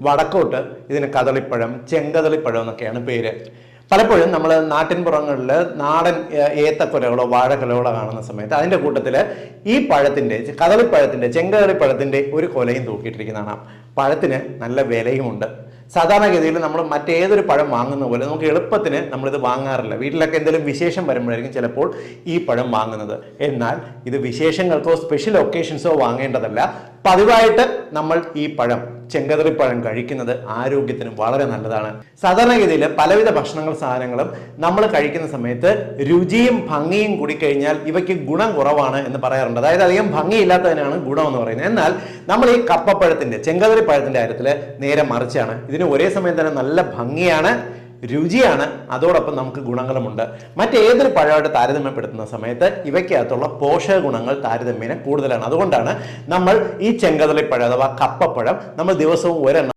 വടക്കോട്ട് ഇതിന് കദളിപ്പഴം ചെങ്കദളിപ്പഴം എന്നൊക്കെയാണ് പേര്. പലപ്പോഴും നമ്മൾ നാട്ടിൻപുറങ്ങളിൽ നാടൻ ഏ- ഏത്തക്കൊലകളോ വാഴക്കൊലകളോ കാണുന്ന സമയത്ത് അതിന്റെ കൂട്ടത്തിൽ ഈ പഴത്തിന്റെ കദളിപ്പഴത്തിന്റെ ചെങ്കദളിപ്പഴത്തിന്റെ ഒരു കൊലയും തൂക്കിയിട്ടിരിക്കുന്നതാണ്. പഴത്തിന് നല്ല വിലയുമുണ്ട്. സാധാരണഗതിയിൽ നമ്മൾ മറ്റേതൊരു പഴം വാങ്ങുന്ന പോലെ നമുക്ക് എളുപ്പത്തിന് നമ്മളിത് വാങ്ങാറില്ല. വീട്ടിലൊക്കെ എന്തെങ്കിലും വിശേഷം വരുമ്പോഴായിരിക്കും ചിലപ്പോൾ ഈ പഴം വാങ്ങുന്നത്. എന്നാൽ ഇത് വിശേഷങ്ങൾക്കോ സ്പെഷ്യൽ ഒക്കേഷൻസോ വാങ്ങേണ്ടതല്ല. പതിവായിട്ട് നമ്മൾ ഈ പഴം ചെങ്കതറിപ്പഴം കഴിക്കുന്നത് ആരോഗ്യത്തിന് വളരെ നല്ലതാണ്. സാധാരണഗതിയിൽ പലവിധ ഭക്ഷണങ്ങൾ സാധനങ്ങളും നമ്മൾ കഴിക്കുന്ന സമയത്ത് രുചിയും ഭംഗിയും കൂടി കഴിഞ്ഞാൽ ഇവയ്ക്ക് ഗുണം കുറവാണ് എന്ന് പറയാറുണ്ട്. അതായത് അധികം ഭംഗിയില്ലാത്തതിനാണ് ഗുണം എന്ന് പറയുന്നത്. എന്നാൽ നമ്മൾ ഈ കപ്പപ്പഴത്തിന്റെ ചെങ്കതറിപ്പഴത്തിന്റെ കാര്യത്തിൽ നേരെ മറിച്ചാണ്. ഇതിന് ഒരേ സമയം തന്നെ നല്ല ഭംഗിയാണ്. രുചിയാണ്. അതോടൊപ്പം നമുക്ക് ഗുണങ്ങളുമുണ്ട്. മറ്റേതൊരു പഴമായിട്ട് താരതമ്യപ്പെടുത്തുന്ന സമയത്ത് ഇവയ്ക്കകത്തുള്ള പോഷക ഗുണങ്ങൾ താരതമ്യേന കൂടുതലാണ്. അതുകൊണ്ടാണ് നമ്മൾ ഈ ചെങ്കതളിപ്പഴം അഥവാ കപ്പപ്പഴം നമ്മൾ ദിവസവും ഒരെണ്ണം